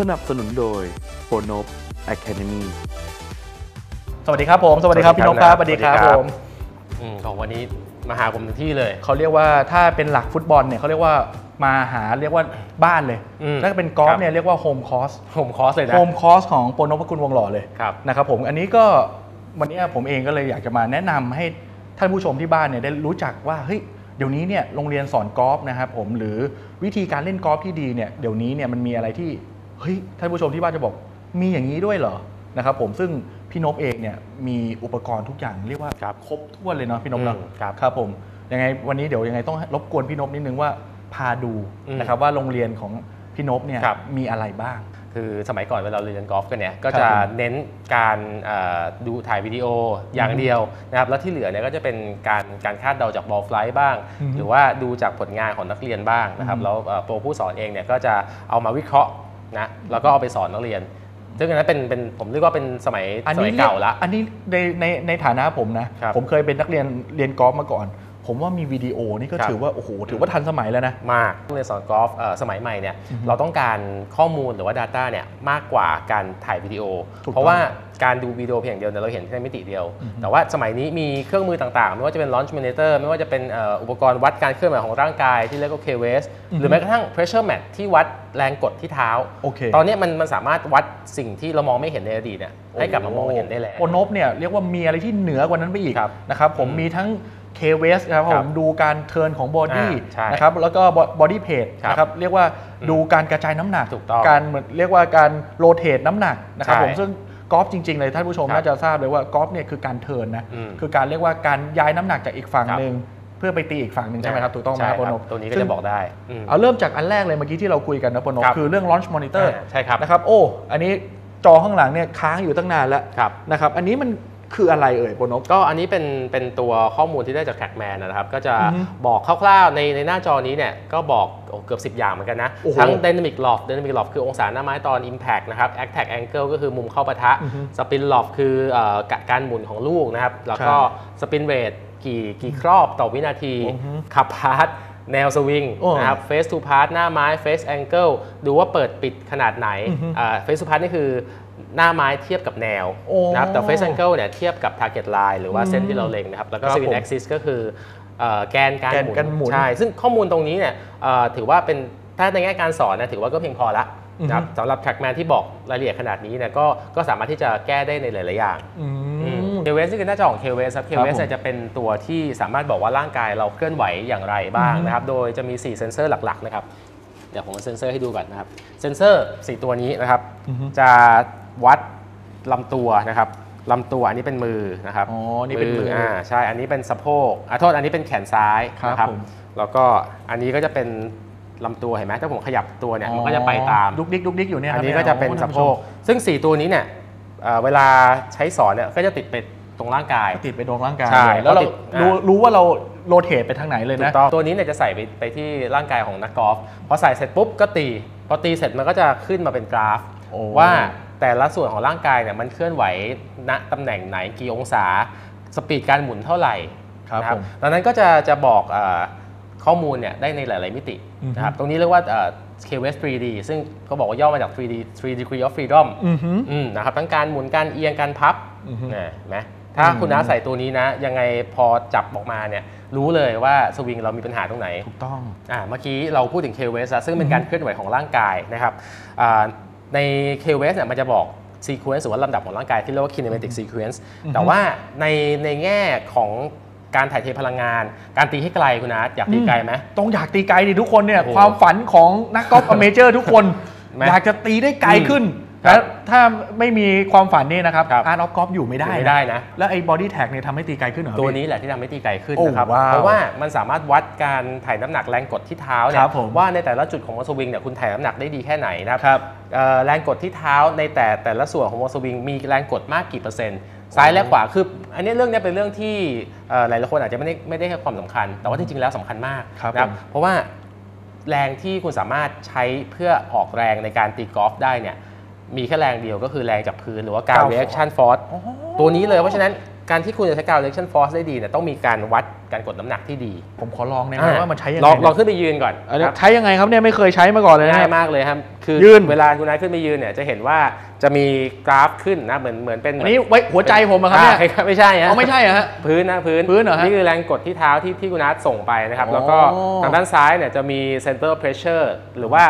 สนับสนุนโดยโ o โน Academy สวัสดีครับผม สวัสดีครับพี่นกครับสสวัวัสสดีดีคครัรับบผมอืมของวันนี้มาหาผมถึงที่เลย เขาเรียกว่าถ้าเป็นหลักฟุตบอลเนี่ยเขาเรียกว่ามาหาเรียกว่าบ้านเลยอืมถ้าเป็นกอล์ครัฟบเนี่ยเรียกว่าโฮมคอร์สผมคอร์สเลยนะโฮมคอร์สของโปรนพคุณวงหล่อเลยครับนะครับผมอันนี้ก็วันนี้ผมเองก็เลยอยากจะมาแนะนำให้ท่านผู้ชมที่บ้านเนี่ยได้รู้จักว่าเฮ้ยเดี๋ยวนี้เนี่ยโรงเรียนสอนกอล์ฟนะครับผมหรือวิธีการเล่นกอล์ฟที่ดีเนี่ยเดี๋ยวนี้เนี่ยมันมีอะไรที่ เฮ้ยท่านผู้ชมที่บ้านจะบอกมีอย่างนี้ด้วยเหรอนะครับผมซึ่งพี่นพเองเนี่ยมีอุปกรณ์ทุกอย่างเรียกว่าครับครบถ้วนเลยเนาะพี่นพเนาะอืมครับครับผมยังไงวันนี้เดี๋ยวยังไงต้องรบกวนพี่นพนิดนึงว่าพาดูอืมนะครับว่าโรงเรียนของพี่นพเนี่ยครับมีอะไรบ้าง คือสมัยก่อนเวลาเราเรียนกอล์ฟกันเนี่ยก็ครับจะผมเน้นการเอ่อดูถ่ายวิดีโออย่างเดียวนะครับแล้วที่เหลือเนี่ยก็จะเป็นการการคาดเดาจากบอลไฟล์บ้างอือฮึหรือว่าดูจากผลงานของนักเรียนบ้างนะครับอือฮึแล้วเอ่อตัวผู้สอนเองเนี่ยก็จะเอามาวิเคราะห์ นะแล้วก็เอาไปสอนนักเรียน ซึ่งอันนั้นเป็นเป็นผมเรียกว่าเป็นสมัยอันสนี้มัยเก่าละอันนี้ในในในฐานะผมนะครับผมเคยเป็นนักเรียนเรียนกอล์ฟมาก่อน ผมว่ามีวิดีโอนี่ก็ครับถือว่าโอ้โหถือว่าทันสมัยแล้วนะ มากเรียนสอนกอล์ฟเอ่อสมัยใหม่เนี่ยอือฮึเราต้องการข้อมูลหรือว่า Data เนี่ยมากกว่าการถ่ายวิดีโอถูกต้องเพราะว่าการดูวิดีโอเพียงอย่างเดียวเนี่ยเราเห็นแค่มิติเดียวอือฮึแต่ว่าสมัยนี้มีเครื่องมือต่างๆ ไม่ว่าจะเป็น launch monitor ไม่ว่าจะเป็นเอ่ออุปกรณ์วัดการเคลื่อนไหวของร่างกายที่เรียกว่า KWS หรือแม้กระทั่ง pressure mat ที่วัดแรงกดที่เท้าโอเคตอนนี้มันมันสามารถวัดสิ่งที่เรามองไม่เห็นในอดีตเนี่ยให้กลับมามองเห็นได้แล้วโปรนบเนี่ยเรียกว่ามีอะไรที่เหนือกว่านั้นไปอีกครับนะครับผมอืมมีทั้ง k w e s นะครับครัผบมดูการเทิร์นของบอดี้อ่าใช่นะครับแล้วก็บอดี้เพจครับนะครับเรียกว่าอืมดูการกระจายน้ำหนักถูกต้องการเหมือนเรียกว่าการโรเตทน้ำหนักนะครับใช่ผมซึ่งกอล์ฟจริงๆเลยท่านผู้ชมครับน่าจะทราบเลยว่ากอล์ฟเนี่ยคือการเทิร์นนะอืมคือการเรียกว่าการย้ายน้ำหนักจากอีกฝั่งครับหนึ่งเพื่อไปตีอีกฝั่งหนึ่งใช่ไหมครับถูกต้องไหมใช่ครับโปรนบตัวนี้ก็ซึ่จะงบอกได้อืมเอาเริ่มจากอันแรกเลยเมื่อกี้ที่เราคุยกันนะโปรนบครับคือเรื่อง launch monitor อ่าใช่ครับนะครับโอ้อันนี้จอข้างหลังเนี่ยค้างอยู่ตั้งนานแล้วครับนะครับอันนี้มัน คืออะไรเอ่ยโปรนบก็อันนี้เป็นเป็นตัวข้อมูลที่ได้จาก Trackman นะครับ ก็จะอือฮึบอกคร่าวๆในในหน้าจอนี้เนี่ย ก็บอกโอ้เกือบ 10 อย่างเหมือนกันนะ โอ้โหทั้ง Dynamic Loft Dynamic Loft คือองศาหน้าไม้ตอน Impact นะครับ Attack Angle ก็คือมุมเข้าปะทะ อือฮึ Spin Loft คือเอ่อกะการหมุนของลูกนะครับ แล้วก็ Spin Rate กี่กี่ครอบต่อวินาทีอือฮึขับพาร์ทแนวสวิงโอ้นะครับ Face to Pass หน้าไม้ Face Angle ดูว่าเปิดปิดขนาดไหนอือฮึอ่า Face to Pass นี่คือ หน้าไม้เทียบกับแนวโอ้นะครับแต่ Face Angle เนี่ยเทียบกับ Target Line หรือว่าเส้นอืมที่เราเล็งนะครับ แล้วก็ครับ Spin ผม Axis ก็คือเอ่อแกนการแกนหมุนการหมุนใช่ซึ่งข้อมูลตรงนี้เนี่ยเอ่อถือว่าเป็นถ้าในแง่การสอนนะถือว่าก็เพียงพอละอือฮึนะครับสำหรับ Trackman ที่บอกรายละเอียดขนาดนี้เนี่ยก็ก็สามารถที่จะแก้ได้ในหลาย ๆ อย่างอืมเคเวสนี่คือหน้าจอของเคเวสครับเคครับเวสผมจะเป็นตัวที่สามารถบอกว่าร่างกายเราเคลื่อนไหวอย่างไรบ้างอือฮึนะครับ โดยจะมี 4 เซนเซอร์หลัก ๆ นะครับ เดี๋ยวผมเอาเซนเซอร์ให้ดูก่อนนะครับ เซนเซอร์ 4 ตัวนี้นะครับอือฮึจะ วัดลำตัวนะครับลำตัวอันนี้เป็นมือนะครับอ๋อนี่เป็นมืออ่อ่าใช่อันนี้เป็นสะโพกอะโทษอันนี้เป็นแขนซ้ายครับนะครับ ผม แล้วก็อันนี้ก็จะเป็นลำตัวเห็นไหมถ้าผมขยับตัวเนี่ยมันก็จะไปตาม ดุกดิกดุกดิกอยู่เนี่ยอันนี้ครับก็จะเป็นโอ้สะโพก ซึ่ง 4 ตัวนี้เนี่ยเอ่อเวลาใช้สอนเนี่ยก็จะติดไปตรงร่างกาย ติดไปโดนร่างกายใช่เลยแล้วเราติดอ่ารู้ รู้ว่าเราโรเตทไปทางไหนเลยถูนะ กต้องตัวนี้เนี่ยจะใส่ไปไปที่ร่างกายของนักกอล์ฟพอใส่เสร็จปุ๊บก็ตี พอตีเสร็จมันก็จะขึ้นมาเป็นกราฟ โอ้ว่า แต่ละส่วนของร่างกายเนี่ยมันเคลื่อนไหวณตำแหน่งไหนกี่องศาสปีดการหมุนเท่าไหร่ครับนะผมดังนั้นก็จะจะบอกเออข้อมูลเนี่ยได้ในหลาย ๆ มิติอือฮึนะครับตรงนี้เรียกว่าเอ่อ KWS 3D ซึ่งเขาบอกว่าย่อมาจาก 3D 3 degree of freedom อือหืออืมนะครับทั้งการหมุนการเอียงการพับอือฮึนะเห็นไหมถ้าอืมคุณน้าใส่ตัวนี้นะ ยังไงพอจับออกมาเนี่ยรู้เลยว่าสวิงเรามีปัญหาตรงไหน ถูกต้องอ่าเมื่อกี้เราพูดถึง KWS ซึ่งเป็นการเคลื่อนไหวของร่างกายนะครับอ่า ใน KWS เนี่ยมันจะบอก sequence หรือว่าลำดับของร่างกายที่เรียกว่า kinematic sequence อือฮึแต่ว่าในในแง่ของการถ่ายเทพลังงาน การตีให้ไกลคุณนัทอยากตีไกลไหม ต้องอยากตีไกลดิทุกคนเนี่ยโอ้โหความฝันของนักกอล์ฟอเมเจอร์ทุกคนไหมอยากจะตีได้ไกลขึ้นครับ แล้วถ้าไม่มีความฝันนี่นะครับครับอาร์ตออฟกอล์ฟอยู่ไม่ได้อยู่ไม่ได้นะ แล้วไอ้บอดี้แท็กเนี่ยทำให้ตีไกลขึ้นเหรอตัวพี่นี้แหละที่ทำให้ตีไกลขึ้นโอ้นะครับว้าวเพราะว่ามันสามารถวัดการถ่ายน้ำหนักแรงกดที่เท้าเนี่คยรับผมว่าในแต่ละจุดของวงสวิงเนี่ยคุณถ่ายน้ำหนักได้ดีแค่ไหนนะครับครับเอ่อแรงกดที่เท้าในแต่แต่ละส่วนของวงสวิงมีแรงกดมากกี่เปอร์เซ็นต์ซ้ายและขวาคืออันนี้เรื่องเนี้ยเป็นเรื่องที่เอ่อหลายๆคนอาจจะไม่ได้ไม่ได้ให้ความสำคัญ แต่ว่าจริงๆแล้วสำคัญมากครับนะผมเพราะว่าแรงที่คุณสามารถใช้เพื่อออกแรงในการตีกอล์ฟได้เนี่ย มีแค่แรงเดียวก็คือแรงจากพื้นหรือว่าการก้าว reaction force ตัวนี้เลยเพราะฉะนั้นการที่คุณจะใช้การ reaction force ได้ดีเนี่ยต้องมีการวัดการกดน้ำหนักที่ดีผมขอลองได้ไหมว่ามันใช้ยังลไงองลองขึ้นไปยืนก่อนอันนี้ครับใช้ยังไงครับเนี่ยไม่เคยใช้มาก่อนเลยนะง่ายครับมากเลยครับคือยืน เวลาคุณนายขึ้นไปยืนเนี่ยจะเห็นว่าจะมีกราฟขึ้นนะเหมือนเหมือนเป็นอันนี้ไว้หัวใจผมอะครับเนี่ยอ่าไม่ใช่ฮะ เอาไม่ใช่เหรอฮะ พื้นนะพื้นพื้นเหรอฮะนี่คือแรงกดที่เท้าที่ที่คุณนัทส่งไปนะครับอ๋อแล้วก็ทางด้านซ้ายเนี่ยจะมี center of pressure หรือว่า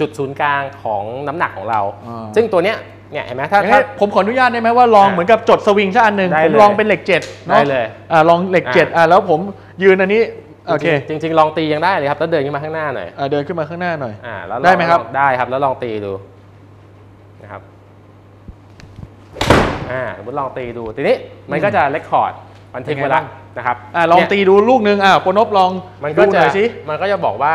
จุดศูนย์กลางของน้ำหนักของเรา อ่า ซึ่งตัวเนี้ยเนี่ยเห็นไหมถ้าอย่างถ้านี้ผมขออนุญาตได้ไหมว่าลองอ่าเหมือนกับจดสวิงสักอันหนึ่งได้ผมเลยลองเป็นเหล็กเจ็ดเนาะได้เลยอ่าลองเหล็กอ่าเจ็ดอ่าแล้วผมยืนอันนี้โอเคจริงๆจริงๆลองตียังได้เลยครับแล้วเดินขึ้นมาข้างหน้าหน่อยอ่าเดินขึ้นมาข้างหน้าหน่อย อ่าแล้วลองได้ไหมครับ ลองได้ครับแล้วลองตีดูนะครับอ่าสมมติลองตีดูทีนี้มันก็จะเลคคอร์ดบันทึกเป็นไงไว้ละบ้างนะครับอ่าลองเนี่ย ตีดูลูกหนึงอ่าปนบลองมันก็ดูหจะน่อยสิมันก็จะบอกว่า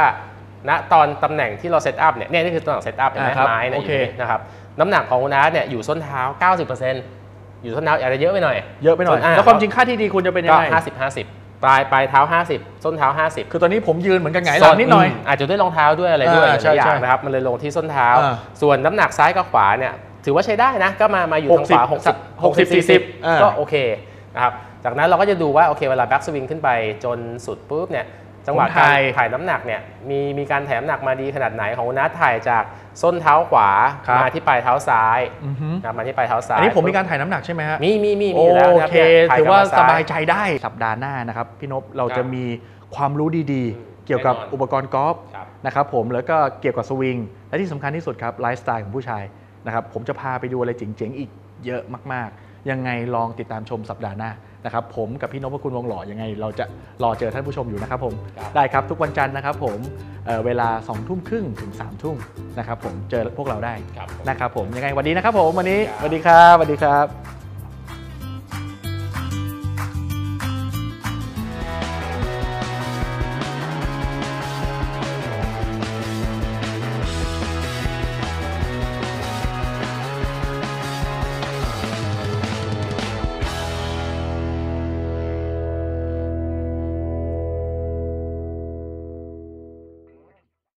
ณตอนตำแหน่งที่เราเซตอัพเนี่ยเนี่ยนี่คือตำแหน่งเซตอัพเห็นไหมอ่าครับไม้เนี่ยโออเค ยู่นี่นะครับน้ำหนักของคุณนัทเนี่ยอยู่ส้นเท้า 90%อยู่ส้นเท้าอาจจะเยอะไปหน่อย เยอะไปหน่อยอ่าแล้วความจริงค่าที่ดีควรจะเป็นยัก็งไง 50 50 ปลายปลายเท้า 50 ส้นเท้า 50 คือตอนนี้ผมยืนเหมือนกันไงหลังนิดหน่อย มอาจจะด้วยรองเท้าด้วยอะไรด้วยหอ่าลายๆอใช่ย่างใช่นะครับมันเลยลงที่ส้นเท้า อ่าส่วนน้ำหนักซ้ายกับขวาเนี่ยถือว่าใช้ได้นะ ก็มามาอยู่ทางขวา60 60 60 40 อ่าก็โอเคนะครับจากนั้นเราก็จะดูว่าโอเคเวลาแบ็กสวิงขึ้นไปจนสุดปุ๊บเนี่ย จังหวะผมการถ่ายถ่ายน้ำหนักเนี่ยมีมีการถ่ายน้ำหนักมาดีขนาดไหนของคุณนัทถ่ายจากส้นเท้าขวาครับมาที่ปลายเท้าซ้ายอือฮึนะครับมาที่ปลายเท้าซ้ายอันนี้ผมมีการถ่ายน้ำหนักใช่ไหมฮะมีมีมีมีโออยู่แล้วนะครับเคนี่ยถ่ยถือว่ากันมสบายซ้ใจได้สัปดาห์หน้านะครับพี่นพเราครับจะมีความรู้ดีอืมๆเกี่ยวกับแน่นอนอุปกรณ์กอล์ฟครับนะครับผมแล้วก็เกี่ยวกับสวิงและที่สำคัญที่สุดครับไลฟ์สไตล์ของผู้ชายนะครับผมจะพาไปดูอะไรเจ๋งๆอีกเยอะมากๆ ยังไงลองติดตามชมสัปดาห์หน้า นะครับผมกับพี่นพคุณวงหล่อยังไง เราจะรอเจอท่านผู้ชมอยู่นะครับผมครับได้ครับทุกวันจันทร์นะครับผมเอ่อเวลา2องทุ่มครึ่งถึง3ามทุ่มนะครับผมเจอพวกเราได้ครับผมนะครับผมยังไงวันนี้นะครับผมวันนี้ครับสวัสดีครับสวัสดีครับ